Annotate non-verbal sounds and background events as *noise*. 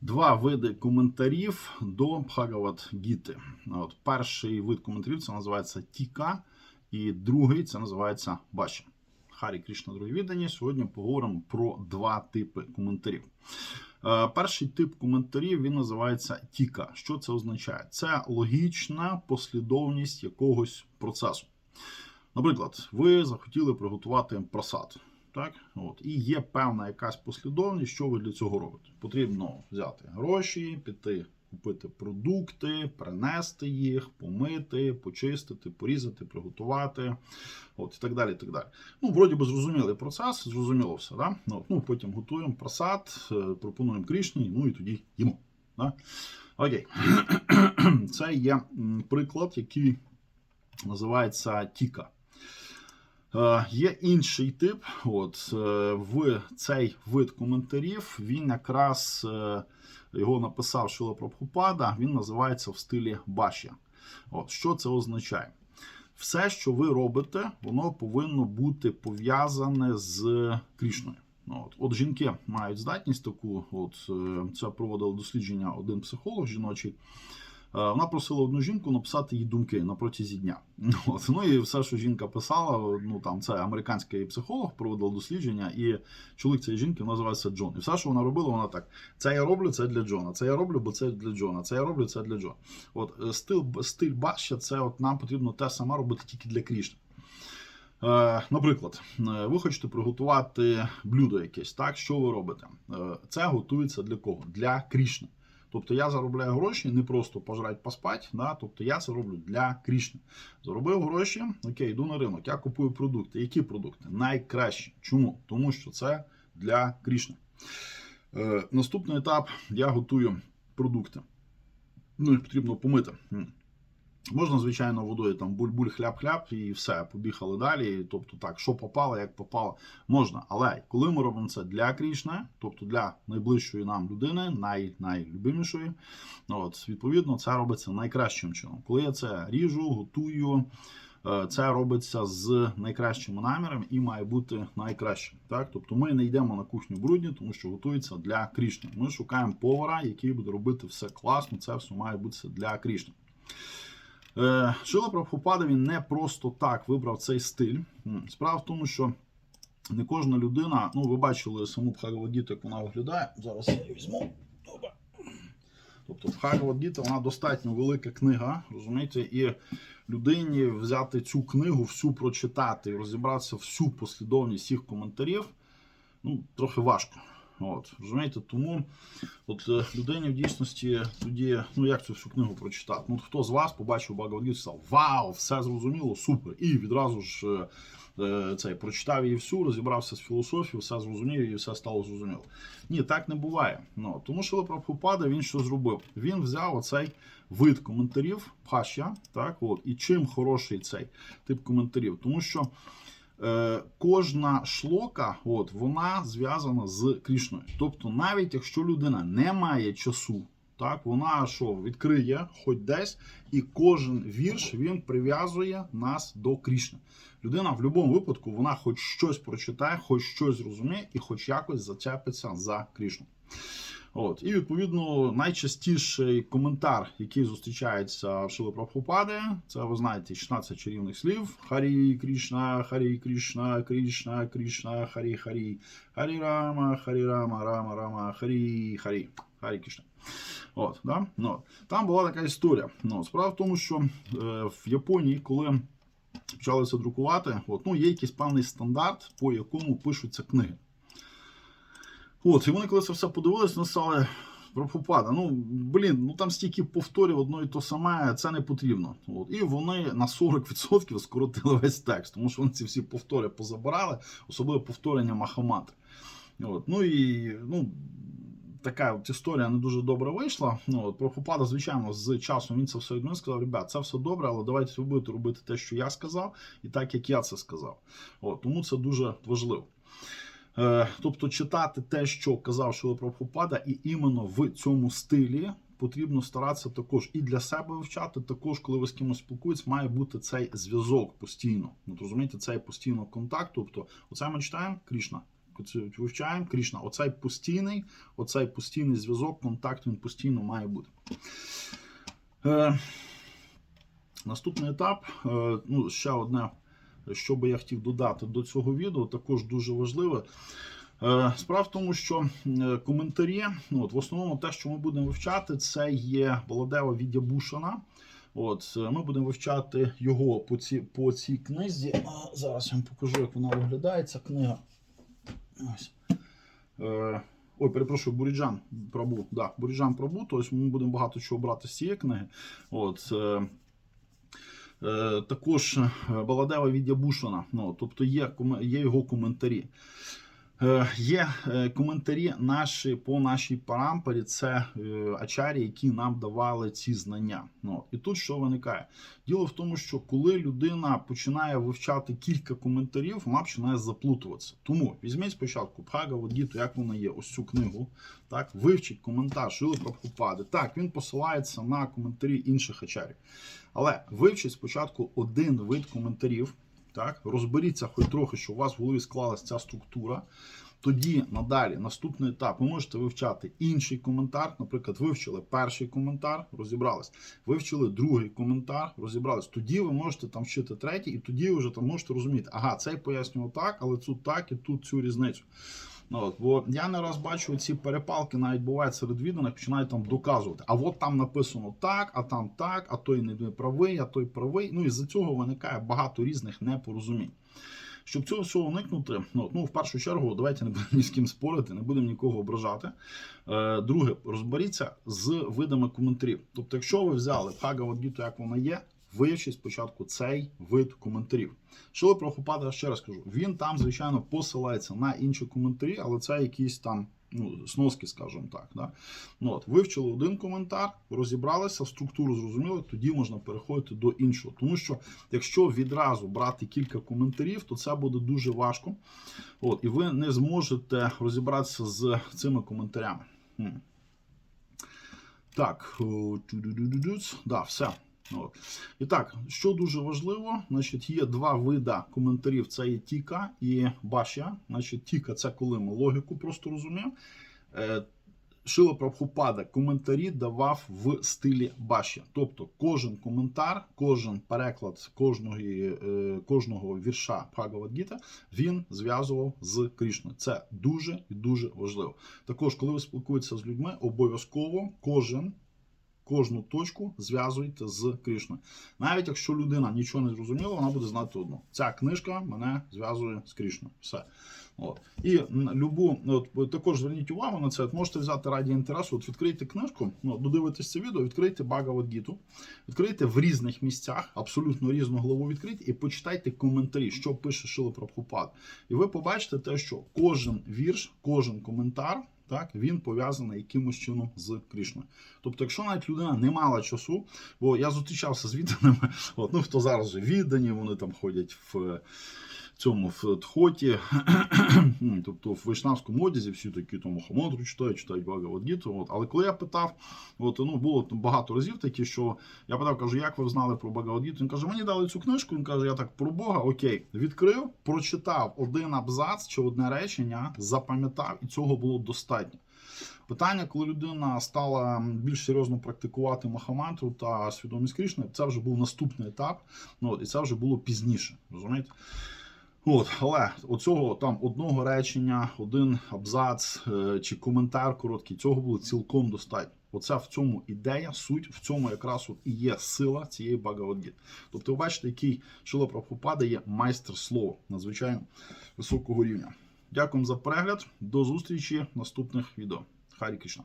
Два види коментарів до Бхагават Гіти. От перший вид коментарів це називається Тіка, і другий це називається Баші. Харі Крішна, другі віддані. Сьогодні поговоримо про два типи коментарів. Е, Перший тип коментарів він називається Тіка. Що це означає? Це логічна послідовність якогось процесу. Наприклад, ви захотіли приготувати просад. Так, от і є певна якась послідовність, що ви для цього робите. Потрібно взяти гроші, піти купити продукти, принести їх, помити, почистити, порізати, приготувати, от і так далі. і так далі. Ну, вроді би зрозумілий процес, зрозуміло все. Да? Ну, потім готуємо просад, е, пропонуємо крішні, ну і тоді їмо. Да? Окей. *clears throat* Це є приклад, який називається Тіка. Е, Є інший тип. От е, в цей вид коментарів він якраз е, його написав Шила Прабхупада, Він називається в стилі Башя. От що це означає? Все, що ви робите, воно повинно бути пов'язане з Крішною. От, от жінки мають здатність таку. От це проводив дослідження один психолог жіночий. Е, Вона просила одну жінку написати їй думки на протязі дня. *laughs* От. Ну і все, що жінка писала, ну там це американський психолог проводив дослідження, і чоловік цієї жінки називається Джон. І все, що вона робила, вона так: це я роблю, це для Джона. Це я роблю, бо це для Джона. Це я роблю, це для Джона. От е, стиль стиль баща, це от нам потрібно те саме робити тільки для Крішни. Е, Наприклад, ви хочете приготувати блюдо якесь, так? Що ви робите? Це готується для кого? Для Крішни. Тобто я заробляю гроші не просто пожрать, поспать, да? тобто я це роблю для Крішни. Заробив гроші, окей, йду на ринок, я купую продукти. Які продукти? Найкращі. Чому? Тому що це для Крішни. Е, Наступний етап я готую продукти. Ну, їх потрібно помити. Можна, звичайно, водою там буль-буль, хляб-хляб і все, побігали далі. Тобто так, що попало, як попало, можна. Але коли ми робимо це для Крішни, тобто для найближчої нам людини, най, найлюбимішої, от, відповідно, це робиться найкращим чином. Коли я це ріжу, готую, е, це робиться з найкращими намірами і має бути найкращим. Так? Тобто ми не йдемо на кухню брудні, тому що готується для Крішни. Ми шукаємо повара, який буде робити все класно, це все має бути для Крішни. Е, Шила Прабхупада він не просто так вибрав цей стиль. Справа в тому, що не кожна людина, ну ви бачили саму Бхагавадгіту, як вона виглядає. Зараз я її візьму. Тобто Бхагавадгіта, вона достатньо велика книга, розумієте, і людині взяти цю книгу, всю прочитати і розібратися всю послідовність всіх коментарів, ну, трохи важко. От, розумієте, тому от е, людині в дійсності тоді, ну як цю всю книгу прочитати? Ну, хто з вас побачив Багавадгіту і сказав, вау, все зрозуміло, супер. І відразу ж е, е, цей прочитав її всю, розібрався з філософією, все зрозумів і все стало зрозуміло. Ні, так не буває. Ну, тому що Прабхупада він що зробив? Він взяв оцей вид коментарів, пашя, так, от, і чим хороший цей тип коментарів? Тому що кожна шлока, от, вона зв'язана з Крішною. Тобто, навіть якщо людина не має часу, так, вона що відкриє хоч десь, і кожен вірш він прив'язує нас до Крішни. Людина в будь-якому випадку вона хоч щось прочитає, хоч щось зрозуміє і хоч якось зачепиться за Крішну. От, і відповідно найчастіший коментар, який зустрічається в Шили Прабхупади, це ви знаєте 16 чарівних слів: Харі Крішна, Харі Крішна, Крішна, Крішна, Харі Харі, Харі Рама, Харі Рама, Рама, Рама, Харі Харі, Харі Крішна. От, да? ну, там була така історія. Ну, справа в тому, що е, в Японії, коли почалося друкувати, от, ну, є якийсь певний стандарт, по якому пишуться книги. От, і вони, коли це все подивилися, вони стали Прабхупада, ну блін, ну там стільки повторів одно і то саме, це не потрібно. От. І вони на 40% скоротили весь текст, тому що вони ці всі повтори позабирали, особливо повторення Махаматри. От. Ну і ну, така от історія не дуже добре вийшла. Ну, от, Прабхупада, звичайно, з часом він це все відмінив, сказав, ребят, це все добре, але давайте ви будете робити те, що я сказав, і так, як я це сказав. От, тому це дуже важливо. Е, Тобто читати те, що казав Шила Прабхупада, і іменно в цьому стилі потрібно старатися також і для себе вивчати. Також, коли ви з кимось спілкуєтесь, має бути цей зв'язок постійно. Ну, розумієте, цей постійно контакт. Тобто, оце ми читаємо Крішна. вивчаємо. Крішна, оцей постійний, оцей постійний зв'язок, контакт він постійно має бути. Е, наступний етап. Е, ну, ще одне, що би я хотів додати до цього відео, також дуже важливе. Е, Справа в тому, що е, коментарі, ну, от, в основному те, що ми будемо вивчати, це є Володева Відя Бушана. От, е, ми будемо вивчати його по, ці, по цій книзі. А, зараз я вам покажу, як вона виглядає. Ця книга. Ось. Ой, перепрошую, Буріджан Прабу. Да, Буріджан Прабу. Тобто ми будемо багато чого брати з цієї книги. От, також е, Баладева від Ябушина. Ну, тобто є, є його коментарі. Е, Є е, коментарі наші по нашій парампорі, це е, ачарі, які нам давали ці знання. Ну, і тут що виникає? Діло в тому, що коли людина починає вивчати кілька коментарів, вона починає заплутуватися. Тому візьміть спочатку Бхагавадгіту, як вона є, ось цю книгу. Так, вивчіть коментар Шили Прабхупади. Так, він посилається на коментарі інших ачарів. Але вивчіть спочатку один вид коментарів. Так, розберіться хоч трохи, що у вас в голові склалася ця структура. Тоді надалі, наступний етап, ви можете вивчати інший коментар. Наприклад, вивчили перший коментар, розібрались. Вивчили другий коментар, розібрались. Тоді ви можете там вчити третій, і тоді ви вже там можете розуміти, ага, цей пояснював так, але тут так і тут цю різницю. Ну, от, бо я не раз бачу ці перепалки, навіть бувають серед відданих, починають там доказувати. А от там написано так, а там так, а той не правий, а той правий. Ну і з-за цього виникає багато різних непорозумінь. Щоб цього всього уникнути, ну, ну в першу чергу, давайте не будемо ні з ким спорити, не будемо нікого ображати. Е, друге, розберіться з видами коментарів. Тобто, якщо ви взяли Бхагавадгіту, як вона є, вивчіть спочатку цей вид коментарів. Шили Прохопада, ще раз кажу, він там, звичайно, посилається на інші коментарі, але це якісь там ну, сноски, скажімо так. Да? Ну, от, вивчили один коментар, розібралися, структуру зрозуміли, тоді можна переходити до іншого. Тому що якщо відразу брати кілька коментарів, то це буде дуже важко. От, і ви не зможете розібратися з цими коментарями. Так, да, все. От. І так, що дуже важливо, значить, є два вида коментарів: це є Тіка і Башя. Значить, Тіка це коли ми логіку просто розуміємо. Е, Шила Прабхупада коментарі давав в стилі Баші. Тобто кожен коментар, кожен переклад кожного, е, кожного вірша Бхагавадгіта він зв'язував з Крішною. Це дуже і дуже важливо. Також, коли ви спілкуєтеся з людьми, обов'язково кожен. Кожну точку зв'язуйте з Кришною. Навіть якщо людина нічого не зрозуміла, вона буде знати одно. Ця книжка мене зв'язує з Кришною. Все. От. І любу, от, також зверніть увагу на це. От можете взяти раді інтересу, от відкрийте книжку, ну, додивитесь це відео, відкрийте Багавадгіту, відкрийте в різних місцях, абсолютно різну главу відкрийте, і почитайте коментарі, що пише Шила Прабхупад. І ви побачите те, що кожен вірш, кожен коментар. Так, він пов'язаний якимось чином з Крішною. Тобто, якщо навіть людина не мала часу, бо я зустрічався з відданими, *laughs* от, ну хто зараз вже віддані, вони там ходять в цьому в тхоті, *clears throat* тобто в вайшнавському одязі, всі такі там Мухаммадру читають, читають Багавадгіту. Але коли я питав, от, ну, було багато разів такі, що я питав, кажу, як ви знали про Багавадгіту? Він каже, мені дали цю книжку, він каже, я так про Бога, окей, відкрив, прочитав один абзац чи одне речення, запам'ятав, і цього було достатньо. Питання, коли людина стала більш серйозно практикувати Махамантру та свідомість Крішни, це вже був наступний етап, ну, і це вже було пізніше. розумієте? От, але оцього там одного речення, один абзац е, чи коментар короткий, цього було цілком достатньо. Оце в цьому ідея, суть, в цьому якраз от і є сила цієї Багавадгіти. Тобто, ви бачите, який Шила Прабхупада є майстер слова надзвичайно високого рівня. Дякую за перегляд. До зустрічі в наступних відео. Харі Кришна.